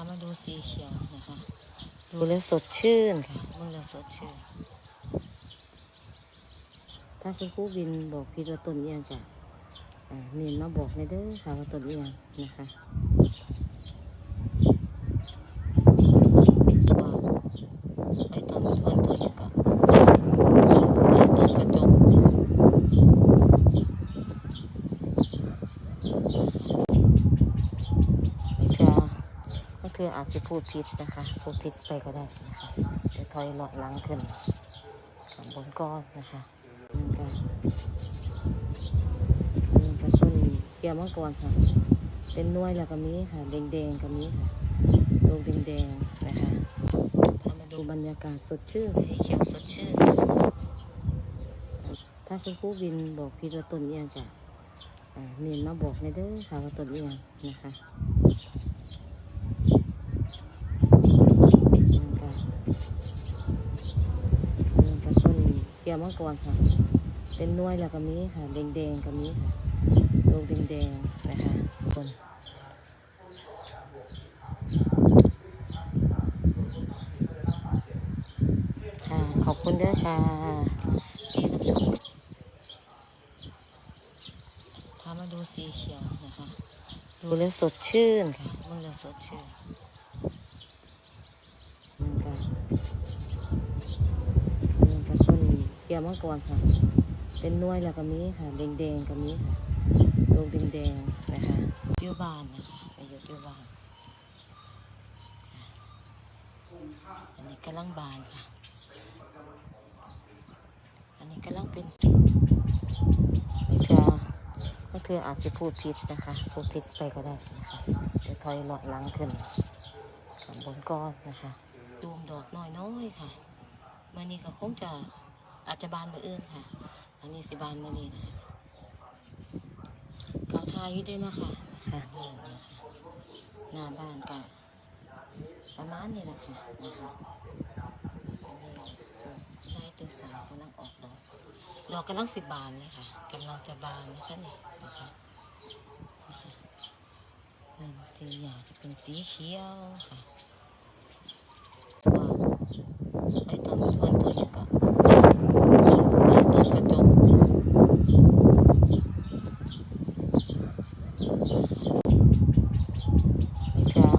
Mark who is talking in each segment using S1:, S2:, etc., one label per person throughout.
S1: ามาดูสีเขียวนะคะ ดูแล้วสดชื่นค่ะเมื่อแล้วสดชื่น ถ้าคุณครูบินบอกพี่ว่าต้นเอียงจ้ะอ่าเมนมาบอกในเด้อค่ะว่าต้นเอียงนะคะว่าไอ้ต้นต้นต้นเอียงก็ไอ้ต้นกระจกเธอก็คื ออาจจะพูดผิดนะคะพูดผิดไปก็ได้นะคะเดี๋ยวถอยหลอดหลังขึ้นข้างบนก้อนนะคะนี่ก็นี่ก็ต้นเกียวมังกรค่ะ เป็นหน้วยแล้วก็มีค่ะแดงๆก็มีค่ะลูกแดงๆนะคะพามาดูบรรยากาศสดชื่นสีเขียวสดชื่นถ้าคุณครูบินบอกพี่ว่าต้นเอียงจ้ะอ่าเมนมาบอกในเด้อค่ะว่าต้นเอียงนะคะ นี่ก็นี่ก็ต้นเกียวมังกรค่ะ เป็นน้วยแล้วก็มีค่ะ แดงๆก็มีค่ะลูกแดงๆนะคะต้นค่ะ ขอบคุณด้อค่ะที่รับชมพามาดูสีเขียวนะคะ ดูแล้วสดชื่นค่ะเมื่อแล้วสดชื่นก็นี่ก็ต้นเกียวมังกรค่ะ เป็นน้วยแล้วก็มีค่ะแดงๆก็มีค่ะลูกแดงๆนะคะอยู่บ้านนะคะไปอยู่ที่บ้านอันนี้กำลังบานค่ะ อันนี้กำลังเป็นไม่เธอไม่เธออาจจะพูดผิดนะคะพูดผิดไปก็ได้นะคะเดี๋ยวถอยหลอดลังขึ้นบนก้อนนะคะตูมดอกน้อยๆค่ะมื่อนี้ก็คงจะ อาจจะบานมืออื่นค่ะ อันนี้สิบานมื่อนี้นะคะเกาทายอยู่ด้วยนะคะค่ะเดินนะคะหน้าบ้านก็ประมาณนี้แหละค่ะนะคะอันนี้นายตื่นสายกำลังออกดอกดอกกำลังสิบบานเลยค่ะกำลังจะบานนะคะนี่นะคะนะคะนั่นที่อยากจะเป็นสีเขียวค่ะว้าวไอ้ต้นต้นตัวนี้ก็ไอ้ต้นกระจกไม่เธอ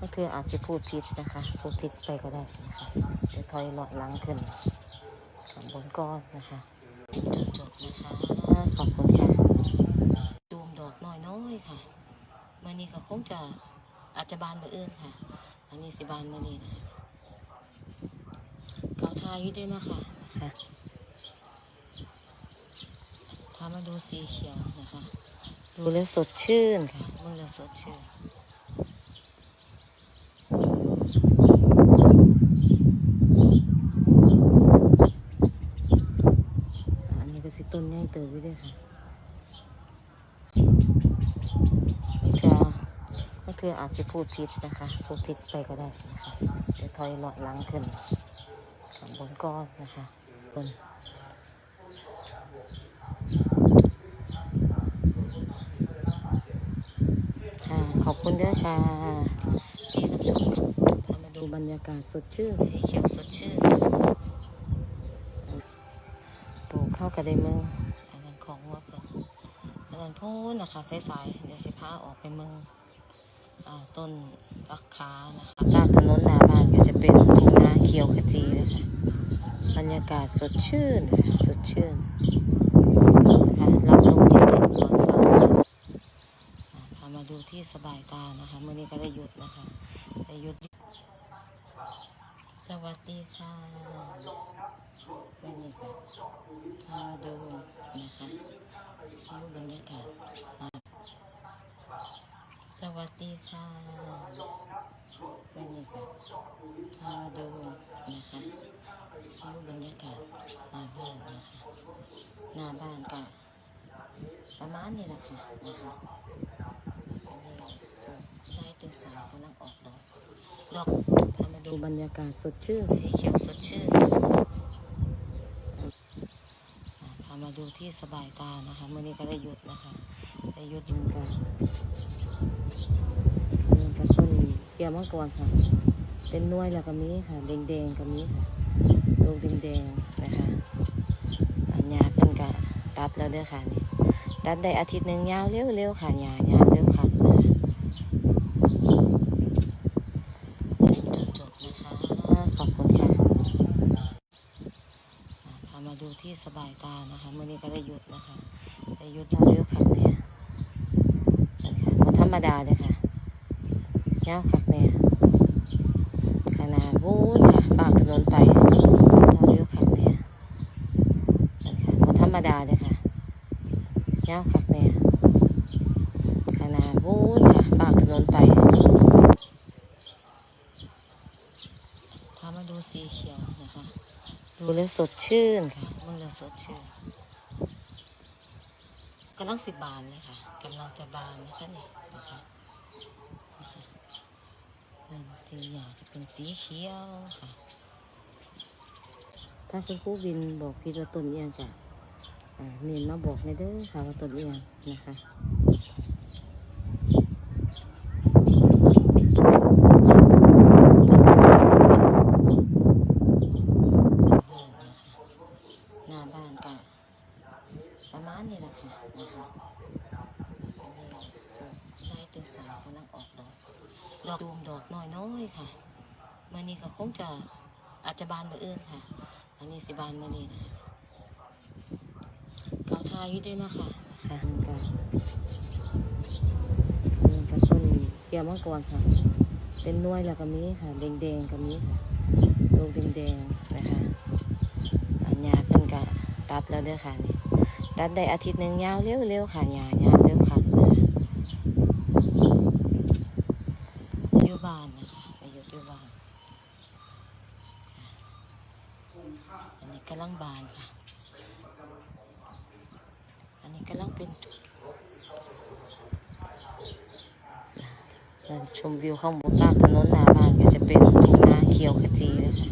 S1: ก็คื อาจจะพูดผิดนะคะ พูดผิดไปก็ได้นะคะเดี๋ยวถอยหลอดหลังขึ้นข้างบนก้อนนะคะจบนะคะขอบคุณค่ะดูมดอกน้อยน้อยๆค่ะมื่อนี้ก็คงจะอาจจะบานมืออื่นค่ะ อันนี้สิบานมื่อนี้นะคะเกาทายอยู่ด้วยนะคะนะคะพามาดูสีเขียวนะคะ ดูแล้วสดชื่นค่ะเมื่อแล้วสดชื่น อันนี้ก็สิต้นใหญ่เติบไว้ด้วยค่ะก็คืออาจจะพูดผิดนะคะพูดผิดไปก็ได้นะคะเดี๋ยวถอยหลอดหลังขึ้นข้างบนก้อนนะคะบนขอบคุณด้วยค่ะที่รับชม ดูบรรยากาศสดชื่น สีเขียวสดชื่นปลูกเข้ากับได้เมืองอันนั้นของวัดเปิดอันนั้นพูนนะคะสายๆเดี๋ยวสิพาออกไปเมืองอ่าต้นปักขานะคะลาดถนนหน้าบ้านก็จะเป็นทุ่งนาเขียวขจีนะคะบรรยากาศสดชื่นค่ะสดชื่นนะคะรับลมเย็นๆตอนเช้าอ่าพามาดูที่สบายตานะคะเมื่อนี้ก็ได้หยุดนะคะได้หยุด สวัสดีค่ะวันนี้จะพามาดูนะคะดูบรรยากาศสวัสดีค่ะวันนี้จะพามาดูนะคะดูบรรยากาศหน้าบ้านนะคะหน้าบ้านก็ประมาณนี้แหละค่ะนะคะ ได้ตื่นสายกำลังออกดอกดอกพามาดูบรรยากาศสดชื่นสีเขียวสดชื่นอ่าพามาดูที่สบายตานะคะเมื่อนี้ก็ได้หยุดนะคะได้หยุดดูกันนี่ก็ต้นเกีกี่ยวมังกรค่ะ เป็นหน้วยแล้วก็มีค่ะแดงๆก็มีค่ะลูกแดงๆนะคะอันยาเพิ่นก็ตัดแล้วเด้อค่ะนี่ตัดได้อาทิตย์หนึ่งยาวเร็วๆค่ะยายาว เร็วค่ะจบนะคะขอบคุณค่ะอ่าพามาดูที่สบายตานะคะเมื่อนี้ก็ได้หยุดนะคะได้หยุดแล้วเร็วค่ะเนี่ยนะคะธรรมดาเลยค่ะยาวค่ะเนี่ยขนาดวู้นค่ะฝากถนนไปเราเลี้ยวขักเนี่ยนั่นค่ะธรรมดาเลยค่ะยาวขักเนี่ยขนาดวู้นค่ะฝากถนนไปพามาดูสีเขียวนะคะ ดูแล้วสดชื่นค่ะเมื่อแล้วสดชื่นกำลังสิบบานเลยค่ะกำลังจะบานนะคะนี่นะคะเริ่มที่อยากจะเป็นสีเขียวค่ะ ถ้าคุณครูบินบอกพี่ว่าต้นเอียงจะอ่าเมนมาบอกในเด้อค่ะว่าต้นเอียงนะคะหน้าบ้านก็ประมาณนี้แหละค่ะนะคะอันนี้ได้เต็มสายกำลังออกดอก ดอกตูมดอกน้อยน้อยๆค่ะเมื่อนี้ก็คงจะ อาจจะบานมืออื่นค่ะ อันนี้สิบานมือนี้นะคะเกาทายอยู่ด้วยนะคะค่ะก็นี่ก็ต้นเกียวมังกรค่ะ เป็นน้วยแล้วก็มีค่ะแดงๆก็มีค่ะลูกแดงๆนะคะอันยาเพิ่นก็ตัดแล้วเด้อค่ะนี่ตัดได้อาทิตย์หนึ่งยาวเร็วๆค่ะยายาวเร็วค่ะอยู่บ้านนะคะไปอยู่อยู่บ้านอันนี้ กำลังบานค่ะ อันนี้กำลังเป็นชมวิวข้างบนลากถนนหน้าบ้านก็จะเป็นทุ่งนาเขียวขจีเลยค่ะ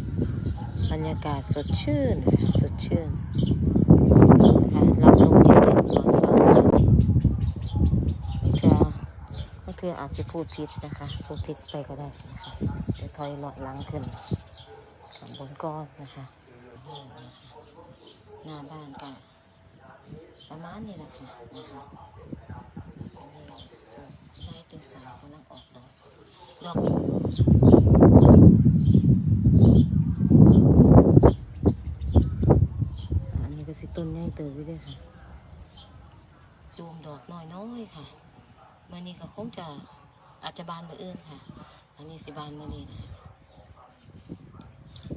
S1: บรรยากาศสดชื่นสดชื่นนะคะรับลมเย็นๆตอนเช้าจะก็คืออาจจะพูดผิดนะคะ พูดผิดไปก็ได้นะคะเดี๋ยวถอยหลอดลังขึ้นข้างบนก้อนนะคะ นนะคะหน้าบ้านก็ประมาณนี้แหละค่ะนะคะอันนี้ได้เต็มสายกำลังออกดอกดอกอันนี้ก็สิต้นใหญ่เติบไว้ด้วยค่ะจูมดอกน้อยน้อยๆค่ะเมื่อนี้ก็คงจะอาจจะบานมืออื่นค่ะ อันนี้สิบานมื่อนี้นะคะ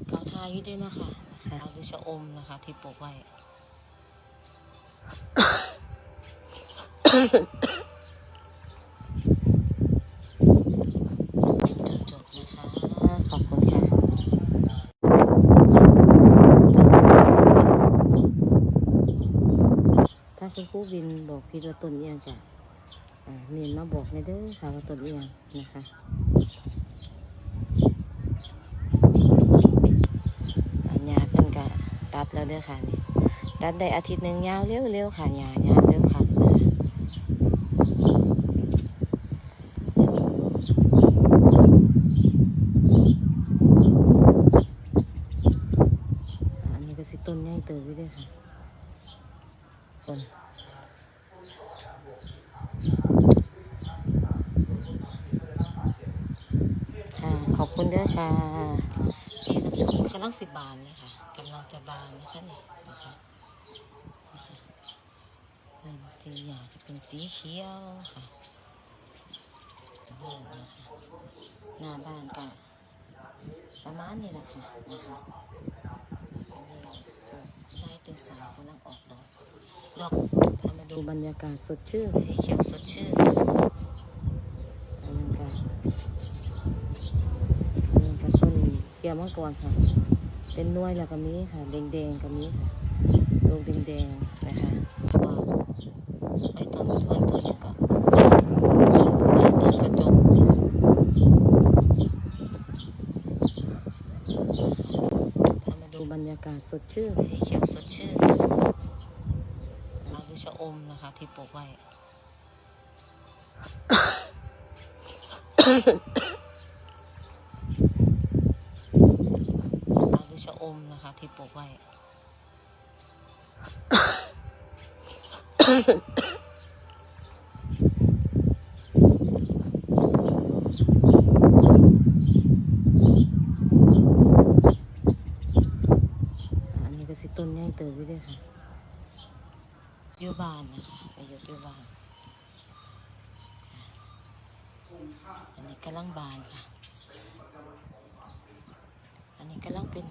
S1: เกาทายอยู่ด้วยนะคะ นะคะดูชะอมนะคะ ที่ปลูกไว้จบๆนะคะ ขอบคุณค่ะถ้าคุณครูบินบอกพี่ว่าต้นเอียงจะอ่าเมนมาบอกในเด้อค่ะว่าต้นเอียงนะคะอันยาเพิ่นก็ ตัดแล้วเด้อค่ะนี่ตัดได้อาทิตย์หนึ่งยาวเร็วๆค่ะยายาวเร็วค่ะอันนี้ก็สิต้นใหญ่เติบไว้ด้วยค่ะต้นค่ะขอบคุณด้วยค่ะที่รับชมกำลังสิบบานเลยค่ะำลังจะบานนะคะนี่นะคะนะคะเริ่มที่อยากจะเป็นสีเขียวค่ะบ้านนะคะหน้าบ้านก็ประมาณนี้แหละค่ะนะคะอันนี้ได้เต็มสายกำลังออกดอกดอกพามาดูบรรยากาศสดชื่นสีเขียวสดชื่นอันนั้นก็นี่ก็ต้นเกี่ยวมังกรค่ะ เป็นหน้วยแล้วก็มีค่ะแดงๆก็มีค่ะลูกแดงๆนะคะว้าวไอ้ต้นต้นตัวนี้ก็ไอ้ต้นกระจกพามาดูบรรยากาศสดชื่นสีเขียวสดชื่นมาดูชะอมนะคะ ที่ปลูกไว้ อมนะคะ ที่ปลูกไว้ อันนี้ก็สิต้นใหญ่เติบอยู่ด้วยค่ะอยู่บ้านนะคะไปอยู่อยู่บ้าน อันนี้กำลังบานค่ะ อันนี้กำลังเป็น